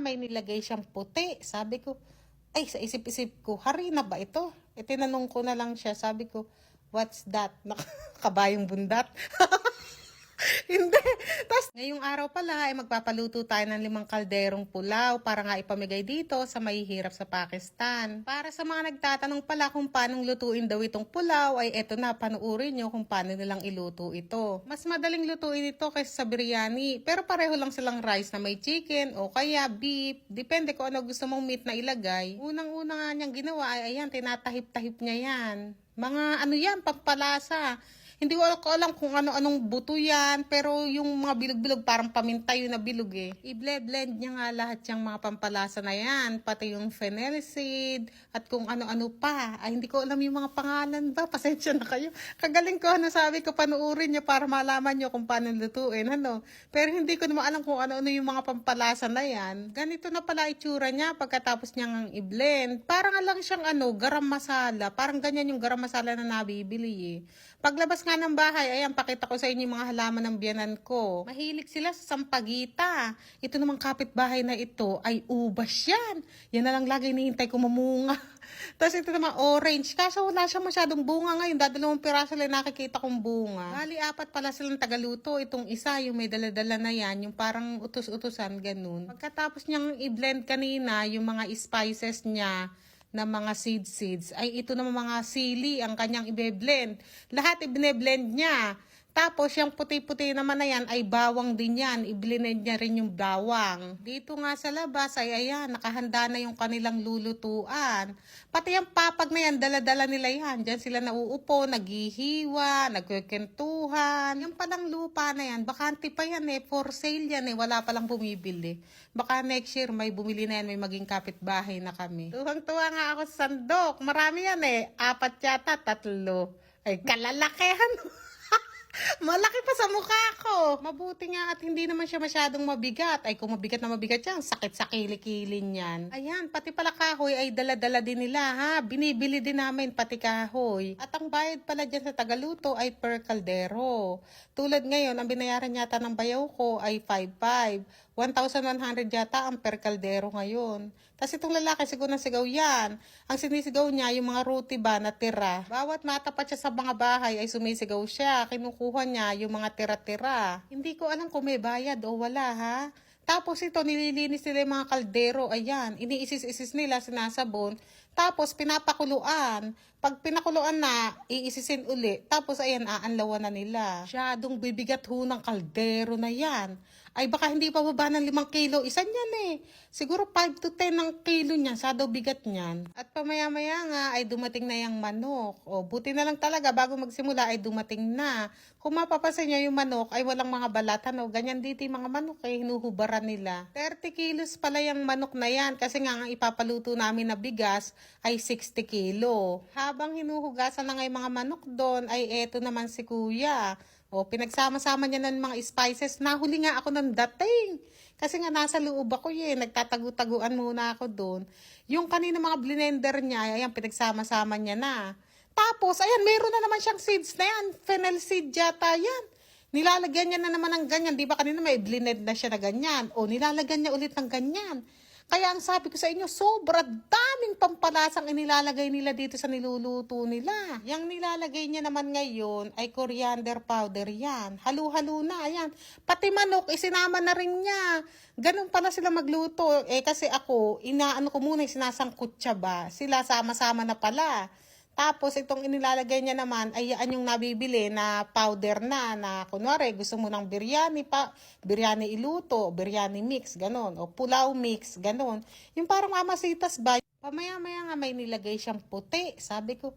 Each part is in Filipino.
may nilagay siyang puti. Sabi ko, ay, sa isip-isip ko, harina ba ito? E tinanong ko na lang siya, sabi ko, what's that? Nakabayong bundat. Hindi. Tapos, ngayong araw pala, ay magpapaluto tayo ng limang kalderong pulaw para nga ipamigay dito sa mahihirap sa Pakistan. Para sa mga nagtatanong pala kung paano lutuin daw itong pulaw, ay eto na, panuurin nyo kung paano nilang iluto ito. Mas madaling lutuin ito kaysa sa biryani, pero pareho lang silang rice na may chicken o kaya beef. Depende kung ano gusto mong meat na ilagay. Unang-una nga niyang ginawa ay ayan, tinatahip-tahip niya yan. Mga ano yan, pampalasa. Hindi ko alam kung ano-anong buto yan, pero yung mga bilog-bilog parang paminta yun na bilog eh. I-blend niya nga lahat yung mga pampalasa na yan, pati yung fennel seed, at kung ano-ano pa. Ay, hindi ko alam yung mga pangalan ba, pasensya na kayo. Kagaling ko, ano sabi ko, panuorin niyo para malaman niyo kung paano lutuin, ano. Pero hindi ko naman alam kung ano-ano yung mga pampalasa na yan. Ganito na pala itsura niya pagkatapos niyang i-blend. Parang lang siyang ano, garam masala. Parang ganyan yung garam masala na nabibili eh. Paglabas nga ng bahay, ayan, pakita ko sa inyo yung mga halaman ng biyanan ko. Mahilig sila sa sampagita. Ito namang kapitbahay na ito ay ubas yan. Yan na lang lagi hinihintay ko mamunga. Tapos ito naman orange. Kaso wala siya masyadong bunga ngayon. Dadalawang piraso lang nakikita kong bunga. Bali, apat pala silang tagaluto. Itong isa, yung may daladala na yan, yung parang utos-utusan, ganun. Pagkatapos niyang i-blend kanina, yung mga spices niya, na mga seed seeds ay ito naman mga sili ang kanyang ibe-blend. Lahat ibine-blend niya. Tapos, yung puti-puti naman na yan ay bawang din yan. I-blend niya rin yung bawang. Dito nga sa labas ay ayan, nakahanda na yung kanilang lulutuan. Pati yung papag na yan, dala-dala nila yan. Diyan sila nauupo, naghihiwa, nagkwentuhan. Yung palang lupa na yan, bakante pa yan eh. For sale yan eh. Wala palang bumibili. Baka next year may bumili na yan, may maging kapitbahay na kami. Tuwang-tuwa nga ako sa sandok. Marami yan eh. Apat yata, tatlo. Ay, kalalakihan. Malaki pa sa mukha ko. Mabuti nga at hindi naman siya masyadong mabigat. Ay kung mabigat na mabigat yan, sakit sa kilikilin yan. Ayan, pati pala kahoy ay dala-dala din nila ha. Binibili din namin pati kahoy. At ang bayad pala dyan sa Tagaluto ay per kaldero. Tulad ngayon, ang binayaran yata ng bayaw ko ay 5.5. 1,100 yata ang per kaldero ngayon. Tapos itong lalaki siguro na sigaw yan. Ang sinisigaw niya, yung mga roti ba na tira. Bawat matapat siya sa mga bahay ay sumisigaw siya. Kinukuha niya yung mga tira-tira. Hindi ko alam kung may bayad o wala ha. Tapos ito, nililinis nila yung mga kaldero. Ayan, iniisis-isis nila, sinasabon. Tapos pinapakuluan. Pag pinakuluan na, iisisin uli. Tapos ayan, aanlawan na nila. Siyadong bibigat ho ng kaldero na yan. Ay baka hindi pa baba ng limang kilo. Isa niyan eh. Siguro 5 to 10 ng kilo niya. Sado bigat niyan. At pamaya-maya nga ay dumating na yung manok. O buti na lang talaga bago magsimula ay dumating na. Kung mapapansin niyo yung manok ay walang mga balatan o ganyan dito yung mga manok ay hinuhubaran nila. 30 kilos pala yung manok na yan kasi nga ang ipapaluto namin na bigas ay 60 kilo. Habang hinuhugasan na nga yung mga manok doon ay eto naman si kuya. O, pinagsama-sama niya ng mga spices. Nahuli nga ako ng dating. Kasi nga nasa loob ako eh. Nagtatagu-taguan muna ako doon. Yung kanina mga blender niya, ayan, pinagsama-sama niya na. Tapos, ayan, meron na naman siyang seeds na yan. Fennel seed yata yan. Nilalagyan niya na naman ng ganyan. Di ba kanina may blended na siya na ganyan? O, nilalagyan niya ulit ng ganyan. Kaya ang sabi ko sa inyo, sobra daming pampalasang inilalagay nila dito sa niluluto nila. Yang nilalagay niya naman ngayon ay coriander powder yan. Halo-halo na, ayan. Pati manok, isinama na rin niya. Ganun pala sila magluto. Eh kasi ako, inaano ko muna, sinasangkot siya ba? Sila sama-sama na pala. Tapos itong inilalagay niya naman ay yan yung nabibili na powder na na kunwari gusto mo ng biryani pa, biryani iluto, biryani mix, ganon. O pulaw mix, ganon. Yung parang mamasitas ba? Pamaya-maya nga may nilagay siyang puti. Sabi ko,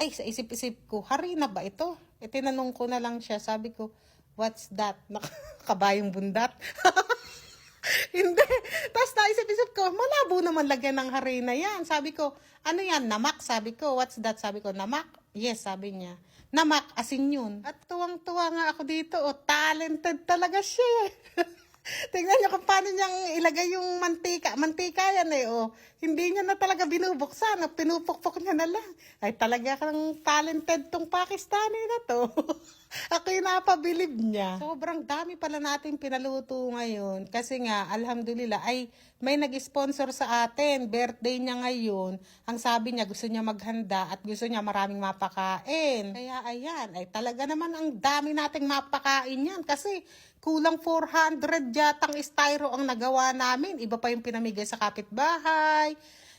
ay sa isip-isip ko, harina ba ito? E tinanong ko na lang siya, sabi ko, what's that? Nakabayong bundat. Hindi. Tapos naisip-isip ko, malabo naman lagyan ng harina yan. Sabi ko, ano yan, namak? Sabi ko, what's that? Sabi ko, namak? Yes, sabi niya. Namak, asin yun. At tuwang-tuwa nga ako dito, oh, talented talaga siya. eh. Tingnan niyo kung paano niyang ilagay yung mantika. Mantika yan eh, oh. Hindi niya na talaga binubuksan. Oh. Pinupukpok niya na lang. Ay, talaga kang talented tong Pakistani na to. Yung napabilib niya. Sobrang dami pala natin pinaluto ngayon. Kasi nga, alhamdulillah, ay may nag-sponsor sa atin. Birthday niya ngayon. Ang sabi niya, gusto niya maghanda at gusto niya maraming mapakain. Kaya ayan, ay talaga naman ang dami nating mapakain yan. Kasi kulang 400 yatang styro ang nagawa namin. Iba pa yung pinamigay sa kapitbahay.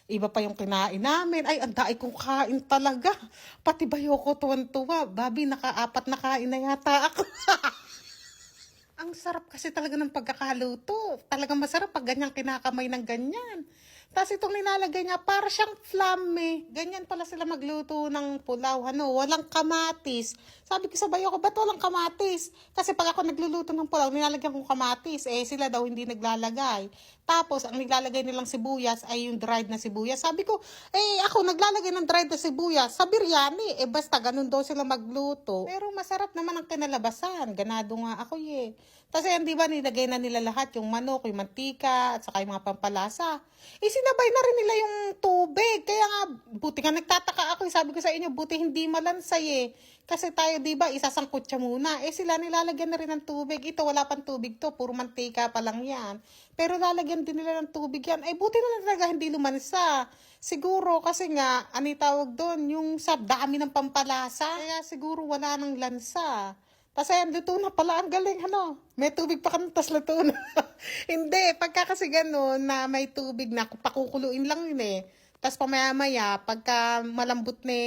Iba pa yung kinain namin. Ay, ang daay kong kain talaga. Pati bayo ko tuwan-tuwa. Babi, nakaapat na kain na yata ako. Ang sarap kasi talaga ng pagkakaluto. Talagang masarap pag ganyang kinakamay ng ganyan. Tapos itong nilalagay niya, para siyang flame. Ganyan pala sila magluto ng pulaw. Ano, walang kamatis. Sabi ko sa bayo ko, ba't walang kamatis? Kasi pag ako nagluluto ng pulaw, nilalagyan kong kamatis. Eh, sila daw hindi naglalagay. Tapos, ang nilalagay nilang sibuyas ay yung dried na sibuyas. Sabi ko, eh, ako naglalagay ng dried na sibuyas sa biryani. Eh, basta ganun daw sila magluto. Pero masarap naman ang kinalabasan. Ganado nga ako eh. Tapos, ayan, di ba, nilagay na nila lahat, yung manok, yung mantika, at saka yung mga pampalasa. Eh, sinabay na rin nila yung tubig. Kaya nga, buti nga nagtataka ako. eh. Sabi ko sa inyo, buti hindi malansay eh. Kasi tayo, di ba, isasangkot siya muna. Eh, sila nilalagyan na rin ng tubig. Ito, wala pang tubig to. Puro mantika pa lang yan. Pero lalagyan din nila ng tubig yan. Ay, buti na talaga hindi lumansa. Siguro, kasi nga, ano tawag doon? Yung sa dami ng pampalasa. Kaya siguro wala nang lansa. Ayan, luto na pala. Ang galing, ano? May tubig pa kami, tas luto na. Hindi, pagka kasi ganun na may tubig na, pakukuluin lang yun eh. Tapos pamaya-maya, pagka malambot ni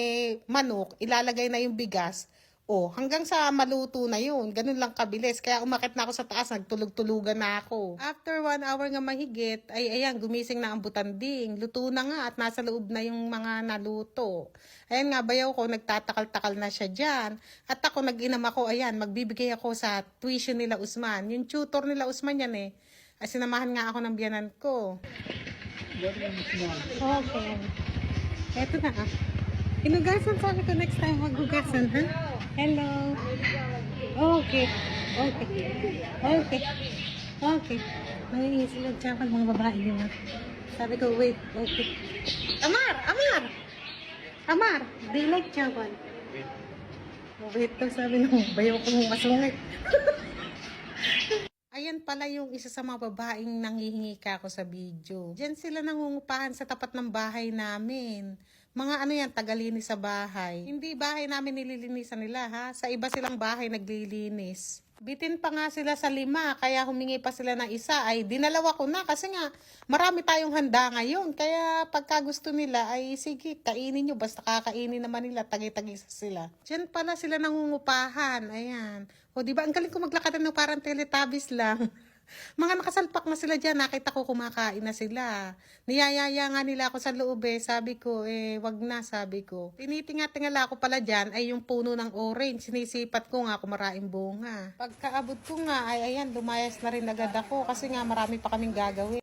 manok, ilalagay na yung bigas. O, hanggang sa maluto na yun. Ganun lang kabilis. Kaya umakit na ako sa taas, nagtulog-tulugan na ako. After one hour nga mahigit, ay ayan, gumising na ang butanding. Luto na nga at nasa loob na yung mga naluto. Ayan nga, bayaw ko, nagtatakal-takal na siya dyan. At ako, nag-inam ako, ayan, magbibigay ako sa tuition nila Usman. Yung tutor nila Usman yan eh. Ay, sinamahan nga ako ng biyanan ko. Okay. Eto na ah. Inugasan sabi ko next time maghugasan, ha? Hello. Okay. Okay. Okay. Okay. May sila tsaka mga babae di ba? Sabi ko, wait, okay. Amar! Amar! Amar! Do you like chawan? Wait daw sabi nung bayaw ko mong masungit. Ayan pala yung isa sa mga babaeng nanghihingi ka ako sa video. Diyan sila nangungupahan sa tapat ng bahay namin. Mga ano yan, tagalinis sa bahay. Hindi bahay namin nililinisan nila ha. Sa iba silang bahay naglilinis. Bitin pa nga sila sa lima, kaya humingi pa sila ng isa. Ay, dinalawa ko na kasi nga marami tayong handa ngayon. Kaya pagka gusto nila, ay sige, kainin nyo. Basta kakainin naman nila, tagi-tagi sila. Diyan pala sila nangungupahan. Ayan. O, di ba? Ang galing ko maglakad na parang teletubbies lang. Mga nakasalpak na sila dyan, nakita ko kumakain na sila. Niyayaya nga nila ako sa loob eh. Sabi ko, eh, wag na, sabi ko. Tinitinga-tingala ako pala dyan ay yung puno ng orange. Sinisipat ko nga kung maraming bunga. Pagkaabot ko nga, ay ayan, lumayas na rin agad ako kasi nga marami pa kaming gagawin.